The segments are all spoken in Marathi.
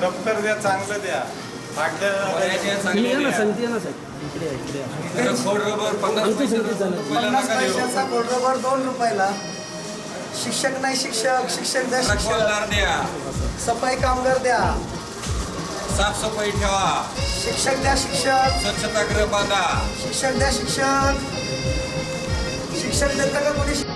दप्तर द्या चांगलं द्या. ना सांगते ना साहेब. इकडे इकडे आमचं सांगते पन्नास. पैशाचा कोडरबर दोन रुपयाला. शिक्षक नाही शिक्षक शिक्षक द्या शिक्षक. सफाई कामगार द्या. साफसफाई ठेवा. शिक्षक द्या शिक्षक. स्वच्छतागृह बांधा. शिक्षक द्या शिक्षक. शिक्षक देतं का कोणी?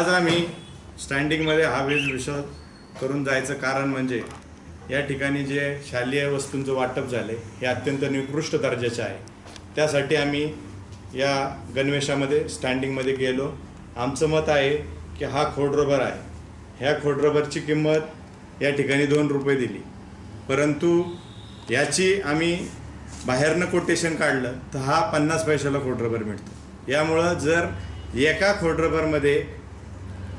आज आम्ही स्टँडिंगमध्ये हा वेज विषय करून जायचं कारण म्हणजे या ठिकाणी जे शालेय वस्तूंचं वाटप झालं हे अत्यंत निकृष्ट दर्जाचे आहे. त्यासाठी आम्ही या गणवेशामध्ये स्टँडिंगमध्ये गेलो. आमचं मत आहे की हा खोडरबर आहे. ह्या खोडरबरची किंमत या ठिकाणी दोन रुपये दिली. परंतु याची आम्ही बाहेरनं कोटेशन काढलं तर हा पन्नास पैशाला खोडरबर मिळतो. यामुळं जर एका खोडरबरमध्ये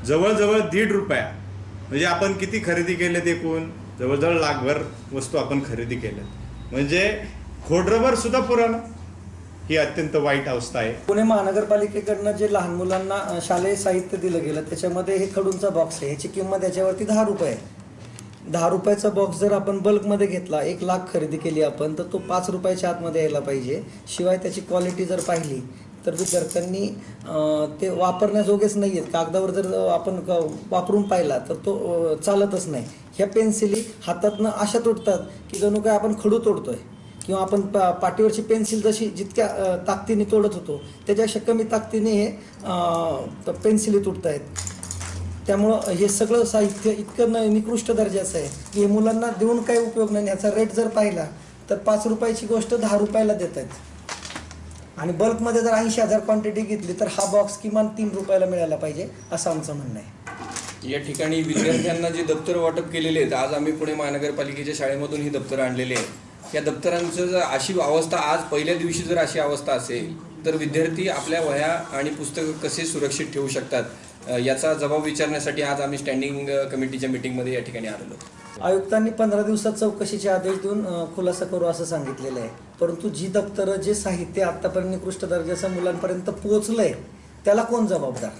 जवळजवळ दीड रुपया. म्हणजे आपण किती खरेदी केलेत एकूण? जवळजवळ लाखभर वस्तू आपण खरेदी केल्यात म्हणजे खोडरबर सुद्धा पुराणं. ही अत्यंत वाईट अवस्था आहे. पुणे महानगरपालिकेकडनं जे लहान मुलांना शालेय साहित्य दिलं गेलं त्याच्यामध्ये हे खडूंचा बॉक्स आहे. ह्याची किंमत याच्यावरती दहा रुपये आहे. दहा रुपयाचा बॉक्स जर आपण बल्कमध्ये घेतला एक लाख खरेदी केली आपण तर तो पाच रुपयाच्या आतमध्ये यायला पाहिजे. शिवाय त्याची क्वालिटी जर पाहिली तर विद्यार्थ्यांनी ते वापरण्याजोगेच नाही आहेत कागदावर जर आपण वापरून पाहिला तर तो चालतच नाही. ह्या पेन्सिली हातातनं अशा तुटतात की जणू काय आपण खडू तोडतोय. किंवा आपण पा पाठीवरची पेन्सिल जशी जितक्या ताकदीने तोडत होतो त्याच्यापेक्षा कमी ताकदीने हे पेन्सिली तुटत आहेत त्यामुळं हे सगळं साहित्य इतकं न निकृष्ट दर्जाचं आहे की हे मुलांना देऊन काही उपयोग नाही. याचा रेट जर पाहिला तर पाच रुपयाची गोष्ट दहा रुपयाला देत आहेत आणि बल्कमध्ये जर ऐंशी हजार क्वांटिटी घेतली तर हा बॉक्स किमान तीन रुपयाला मिळायला पाहिजे असं आमचं म्हणणं आहे. या ठिकाणी विद्यार्थ्यांना जे दप्तर वाटप केलेले आहेत आज आम्ही पुणे महानगरपालिकेच्या शाळेमधून ही दप्तर आणलेली आहेत. या दप्तरांचं जर अशी अवस्था आज पहिल्या दिवशी जर अशी अवस्था असेल तर विद्यार्थी आपल्या वह्या आणि पुस्तकं कसे सुरक्षित ठेवू शकतात? याचा जबाब विचारण्यासाठी आज आम्ही स्टँडिंग कमिटीच्या मीटिंगमध्ये या ठिकाणी आलेलो आयुक्तांनी पंधरा दिवसात चौकशीचे आदेश देऊन खुलासा करू असं सांगितलेलं आहे. परंतु जी दप्तरं जे साहित्य आत्तापर्यंत निकृष्ट दर्जाचं मुलांपर्यंत पोहोचलंय त्याला कोण जबाबदार?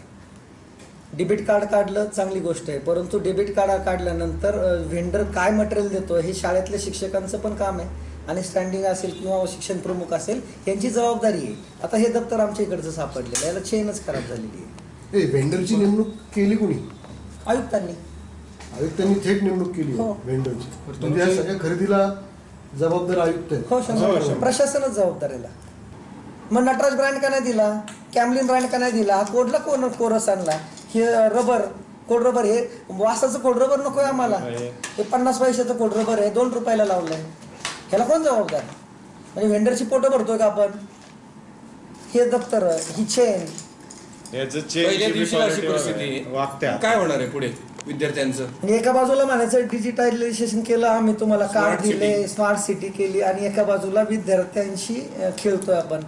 डेबिट कार्ड काढलं चांगली गोष्ट आहे. परंतु डेबिट कार्ड काढल्यानंतर व्हेंडर काय मटेरियल देतो हे शाळेतल्या शिक्षकांचं पण काम आहे. आणि स्टँडिंग असेल किंवा शिक्षण प्रमुख असेल यांची जबाबदारी आहे. आता हे दप्तर आमच्या इकडचं सापडलेलं आहे. याला चेनच खराब झालेली आहे. व्हेंडरची नेमणूक केली कोणी? आयुक्तांनी. आयुक्तांनी थेट नेमणूक केली हो. व्हेंडरची म्हणजे या सगळ्या खरेदीला जबाबदार आयुक्त आहेत. हो शंभर प्रशासनच जबाबदार आहे याला. मग नटराज ब्रँड का नाही दिला? कॅमलिन ब्रँड का नाही दिला? हा कोडला कोण कोरस आणला? हे रबर कोड रबर हे वासाचं कोड रबर नको आहे आम्हाला. हे पन्नास पैशाचं कोड रबर आहे. दोन रुपयाला लावलंय. ह्याला कोण जबाबदार? म्हणजे व्हेंडरची पोटं भरतोय का आपण? हे दप्तर ही चेन याचं पहिल्या दिवशी अशी चेन परिस्थिती वागत्या काय होणार आहे पुढे विद्यार्थ्यांचं? आणि एका बाजूला म्हणायचं डिजिटलायझेशन केलं आम्ही तुम्हाला कार्ड. दिले स्मार्ट सिटी केली आणि एका बाजूला विद्यार्थ्यांशी खेळतोय आपण.